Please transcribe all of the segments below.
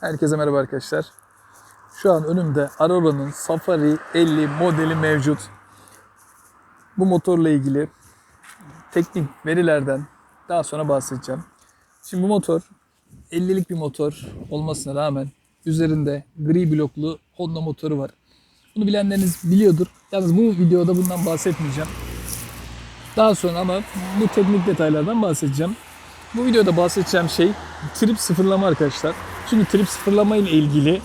Herkese merhaba arkadaşlar. Şu an önümde Aurora'nın Safari 50 modeli mevcut. Bu motorla ilgili teknik verilerden daha sonra bahsedeceğim. Şimdi bu motor 50'lik bir motor olmasına rağmen üzerinde gri bloklu Honda motoru var. Bunu bilenleriniz biliyordur. Yalnız bu videoda bundan bahsetmeyeceğim. Daha sonra ama bu teknik detaylardan bahsedeceğim. Bu videoda bahsedeceğim şey trip sıfırlama arkadaşlar. Çünkü trip sıfırlama ile ilgili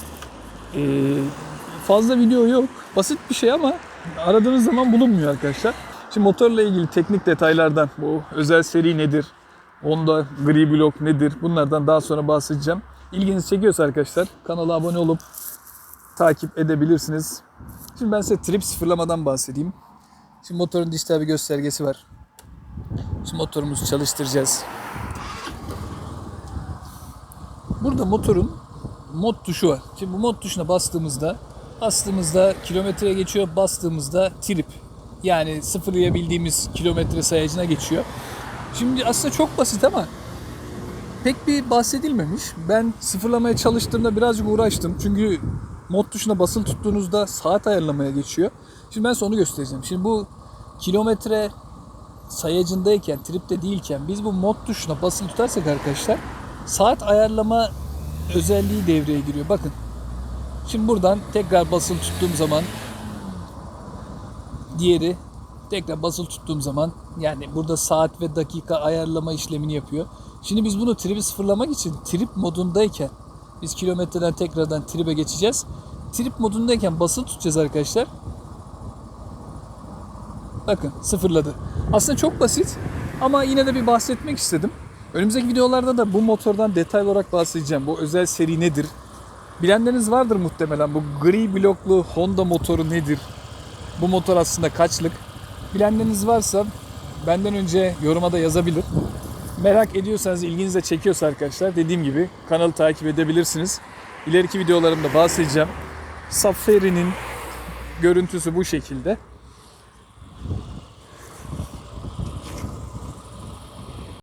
e, fazla video yok. Basit bir şey ama aradığınız zaman bulunmuyor arkadaşlar. Şimdi motorla ilgili teknik detaylardan bu özel seri nedir? Honda gri blok nedir? Bunlardan daha sonra bahsedeceğim. İlginizi çekiyorsa arkadaşlar kanala abone olup takip edebilirsiniz. Şimdi ben size trip sıfırlamadan bahsedeyim. Şimdi motorun dijital bir göstergesi var. Şimdi motorumuzu çalıştıracağız. Burada motorun mod tuşu var. Şimdi bu mod tuşuna bastığımızda bastığımızda kilometreye geçiyor, bastığımızda trip. Yani sıfırlayabildiğimiz kilometre sayacına geçiyor. Şimdi aslında çok basit ama pek bir bahsedilmemiş. Ben sıfırlamaya çalıştığımda birazcık uğraştım. Çünkü mod tuşuna basılı tuttuğunuzda saat ayarlamaya geçiyor. Şimdi ben size onu göstereceğim. Şimdi bu kilometre sayacındayken, tripte değilken biz bu mod tuşuna basılı tutarsak arkadaşlar saat ayarlama özelliği devreye giriyor. Bakın. Şimdi buradan tekrar basılı tuttuğum zaman diğeri tekrar basılı tuttuğum zaman yani burada saat ve dakika ayarlama işlemini yapıyor. Şimdi biz bunu tribi sıfırlamak için trip modundayken biz kilometreden tekrardan tribe geçeceğiz. Trip modundayken basılı tutacağız arkadaşlar. Bakın sıfırladı. Aslında çok basit ama yine de bir bahsetmek istedim. Önümüzdeki videolarda da bu motordan detaylı olarak bahsedeceğim. Bu özel seri nedir? Bilenleriniz vardır muhtemelen. Bu gri bloklu Honda motoru nedir? Bu motor aslında kaçlık? Bilenleriniz varsa benden önce yoruma da yazabilir. Merak ediyorsanız, ilginize çekiyorsa arkadaşlar dediğim gibi kanalı takip edebilirsiniz. İleriki videolarımda bahsedeceğim. Safari'nin görüntüsü bu şekilde.